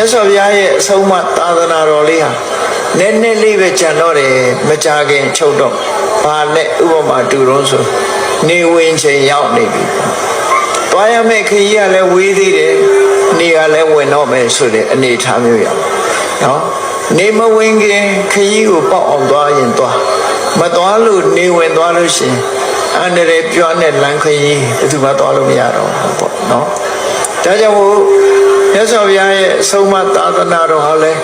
မြတ်စွာဘုရားရဲ့အဆုံးအမသာသနာတော်လေးဟာနည်းနည်းလေးပဲကြံတော့တယ်မကြခင်ချုပ်တော့ဘာနဲ့ဥပမာတူတော့ဆိုနေဝင်ချိန်ရောက်နေပြီတွားရမယ့်ခရီးကလည်းဝေးသေးတယ်နေကလည်းဝင်တော့မယ်ဆိုတဲ့အနေအထားမျိုးရောက်နော်နေမဝင်ခင်ခရီးကိုပေါက်အောင်သွားရင်သွားမသွားလို့နေဝင်သွားလို့ရှိရင်အန္တရာယ်ပြောတဲ့လမ်းခရီးဘယ်သူမှသွားလို့မရတော့ဘူးပေါ့နော်ဒါကြောင့်မို့ မြတ်စွာဘုရားရဲ့အဆုံးအမသာသနာတော်ဟာလည်း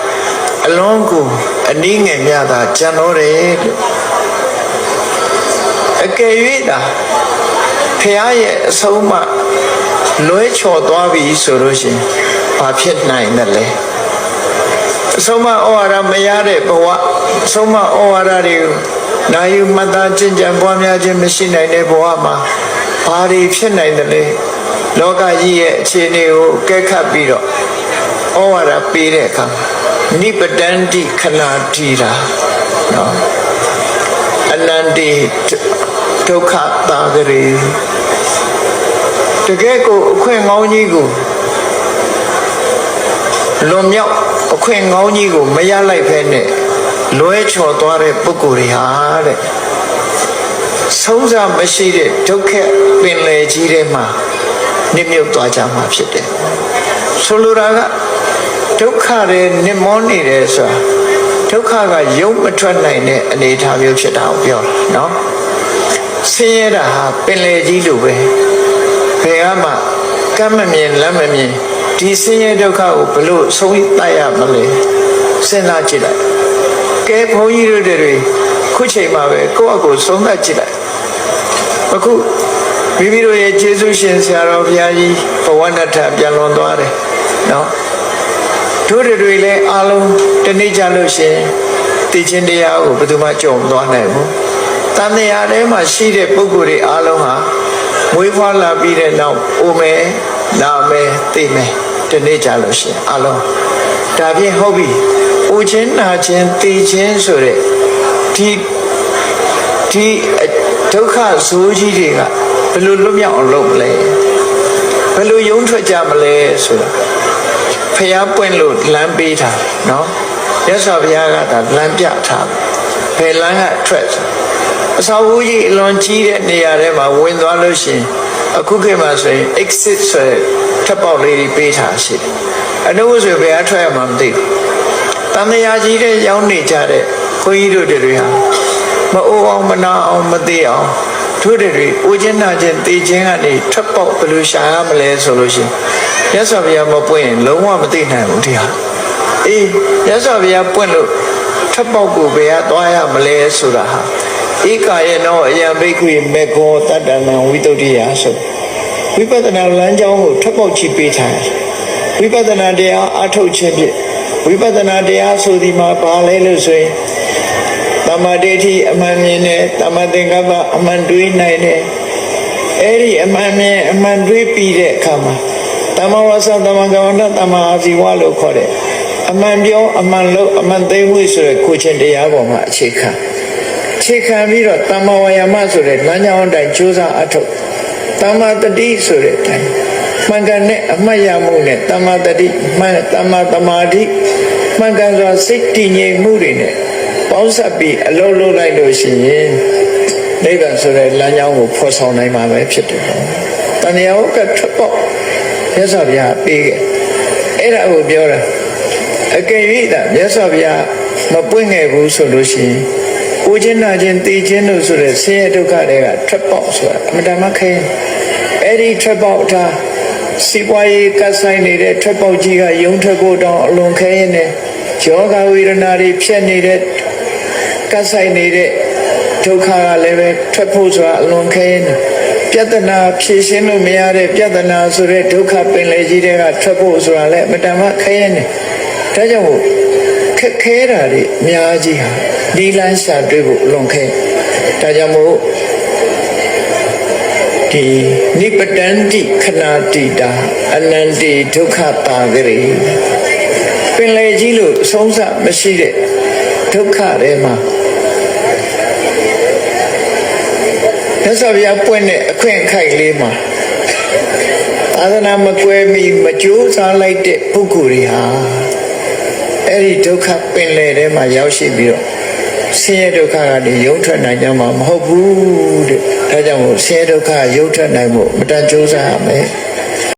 အလွန်ကိုအနည်းငယ်များသာကျန်တော်တယ်လို့အကယ်၍သာဖះရဲ့အဆုံးအမလွဲချော်သွားပြီဆိုလို့ရှိရင်ဘာဖြစ်နိုင်တယ်လဲအဆုံးအမဩဝါဒမရတဲ့ဘဝအဆုံးအမဩဝါဒတွေကိုနာယူမှတ်သားကျင့်ကြံပွားများခြင်းမရှိနိုင်တဲ့ဘဝမှာဘာတွေဖြစ်နိုင်တယ်လဲ လောကကြီးရဲ့အခြေအနေကိုကဲခတ်ပြီးတော့ဩဝါဒပေးတဲ့အခါနိပတန္တိခဏတီတာနော်အနန္တိဒုက္ခတာဂရေတကယ်ကိုအခွင့်ကောင်းကြီးကိုလွန်မြောက်အခွင့်ကောင်းကြီးကိုမရလိုက်ဖဲနဲ့လွဲချော်သွားတဲ့ပုဂ္ဂိုလ်တွေဟာတဲ့ဆုံးစားမရှိတဲ့ဒုက္ခပင်လယ်ကြီးထဲမှာ နစ်မြုပ်သွားကြမှာဖြစ်တယ်ဆိုလိုတာကဒုက္ခတွေနစ်မောနေတယ်ဆိုတာဒုက္ခကယုံမထွက်နိုင်တဲ့အနေအထားမျိုးဖြစ်တာကိုပြောတာနော်ဆင်းရဲတာဟာပင်လယ်ကြီးလိုပဲဘယ်ကမှကမ်းမမြင်လက်မမြင်ဒီဆင်းရဲဒုက္ခကိုဘလို့ဆုံးသတ်ရမလဲစဉ်းစားကြည့်လိုက်ကဲဘုန်းကြီးတို့တွေခုချိန်မှာပဲကိုယ့်အကိုဆုံးသတ်ကြည့်လိုက်အခု မိမိတို့ရဲ့ကျေးဇူးရှင်ဆရာတော်ဘုရားကြီးဘဝနတ္ထပြန်လွန်သွားတယ်နော်တို့တွေလည်းအားလုံးတနေ့ကြလို့ရှင်တည်ခြင်းတရားကိုဘယ်သူမှကြုံမသွားနိုင်ဘူးတန်တရားထဲမှာရှိတဲ့ပုဂ္ဂိုလ်တွေအားလုံးဟာမွေးဖွားလာပြီးတဲ့နောက်အိုမယ်နာမယ်သိမယ်တနေ့ကြလို့ရှင်အားလုံးဒါဖြင့်ဟုတ်ပြီအိုခြင်းနာခြင်းသိခြင်းဆိုတဲ့ဒီဒီဒုက္ခဇိုးကြီးတွေကဘ ယ်လိုလွတ်မြောက်အောင်လုပ်မလဲဘယ်လိုယုံထွက်ကြမလဲဆိုတာဖျားပွင့်လို့လမ်းပေးတာနော်ရသော်ဘုရားကဒါလမ်းပြထားဘယ်လမ်းကထွက်အစာဝူးကြီးအလွန်ကြီးတဲ့နေရာထဲမှာဝင်သွားလို့ရှင်အခုခေတ်မှာဆိုရင် exit ဆိုတဲ့ထပ်ပေါက်လေးတွေပေးထားရှိတယ်အနုဆိုဘယ်အထွက်ရမှာမသိဘူးတန်တရားကြီးတဲ့ရောက်နေကြတဲ့ခွန်ကြီးတို့တွေဟာမအိုးအောင်မနာအောင်မသိအောင် တို့တွေဦးချင်းနာချင်းတေချင်းကနေထွက်ပေါက်ဘယ်လိုရှာရမလဲဆိုလို့ရှိရင်ရသော်ဘုရားမပွင့်ရင်လုံးဝမသိနိုင်ဘူးတရားအေးရသော်ဘုရားပွင့်လို့ထွက်ပေါက်ကိုဘယ်ကသွားရမလဲဆိုတာဟာဧကာယေနောအယံဘိက္ခွေမေကောတတ္တနံဝိတုဒ္ဓိယဆိုဝိပဿနာလမ်းကြောင်းကိုထွက်ပေါက်ချပေးထားတယ်ဝိပဿနာတရားအထုတ်ခြင်းဖြင့်ဝိပဿနာတရားဆိုဒီမှာဘာလဲလို့ဆိုရင်တ မ္မာဒိဋ္ဌိအမှန်မြင်တယ်တမ္မာသင်္ကပ္ပအမှန်တွေးနိုင်တယ်အဲ့ဒီအမှန်မြင်အမှန်တွေးပြီးတဲ့အခါမှာတမ္မာဝါစာတမ္မာကမ္မန္တတမ္မာအာဇီဝလို့ခေါ်တယ်အမှန်ပြောအမှန်လို့အမှန်သိဝိဆိုတဲ့ကိုချင်းတရားပေါ်မှာအခြေခံအခြေခံပြီးတော့တမ္မာဝါယာမဆိုတဲ့လမ်းကြောင်းအတိုင်းကြိုးစားအထုတ်တမ္မာတတိဆိုတဲ့အတိုင်းမှန်ကန်တဲ့အမှတ်ရမှုနဲ့တမ္မာတတိမှန်တမ္မာတမာတိမှန်ကန်စွာစိတ်တည်ငြိမ်မှုတွေနဲ့ ပေါင်းစပ်ပြီးအလုံးလုံးလိုက်လို့ရှိရင်နိဗ္ဗာန်ဆိုတဲ့လမ်းကြောင်းကိုဖော်ဆောင်နိုင်မှာပဲဖြစ်တယ်။တဏှာကထွက်ပေါက်ရသော်ဗျာပေးခဲ့အဲ့ဒါကိုပြောတာအကယ်၍သာမြတ်စွာဘုရားမပွင့်ခဲ့ဘူးဆိုလို့ရှိရင်ကိုချင်းနာချင်းတည်ချင်းတို့ဆိုတဲ့ဆင်းရဲဒုက္ခတွေကထွက်ပေါက်ဆိုတာအမှန်တမ်းခဲအဲ့ဒီထွက်ပေါက်ထားစီပွားရေးကဆိုင်နေတဲ့ထွက်ပေါက်ကြီးကယုံထွက်ဖို့တောင်းအလွန်ခဲရင်နဲ့ယောဂဝေဒနာတွေဖြစ်နေတဲ့ ကဆိုင်နေတဲ့ဒုက္ခကလည်းပဲထွက်ဖို့ဆိုတာအလွန်ခဲရင်ပြဿနာဖြေရှင်းလို့မရတဲ့ပြဿနာဆိုတဲ့ဒုက္ခပင်လေကြီးတွေကထွက်ဖို့ဆိုတာလည်းအမှန်တမ်းခဲရင်နဲ့ဒါကြောင့်မို့ခက်ခဲတာတွေအများကြီးဟာဒီလန်းရှာတွေ့ဖို့အလွန်ခဲဒါကြောင့်မို့ဒီနိပတန္တိခဏတိတာအနန္တိဒုက္ခတာဂရေပင်လေကြီးလို့အဆုံးစမရှိတဲ့ဒုက္ခတွေမှာ သစ္စာပြပွင့်တဲ့အခွင့်အခိုက်လေးမှာသာသနာမကွဲမီမကြိုးစားလိုက်တဲ့ပုဂ္ဂိုလ်တွေဟာအဲ့ဒီဒုက္ခပင်လယ်ထဲမှာရောက်ရှိပြီးတော့ဆင်းရဲဒုက္ခကနေရုပ်ထွက်နိုင်ကြမှာမဟုတ်ဘူးတဲ့ဒါကြောင့်မို့ဆင်းရဲဒုက္ခရုပ်ထွက်နိုင်ဖို့မတန်ကြိုးစားရမယ်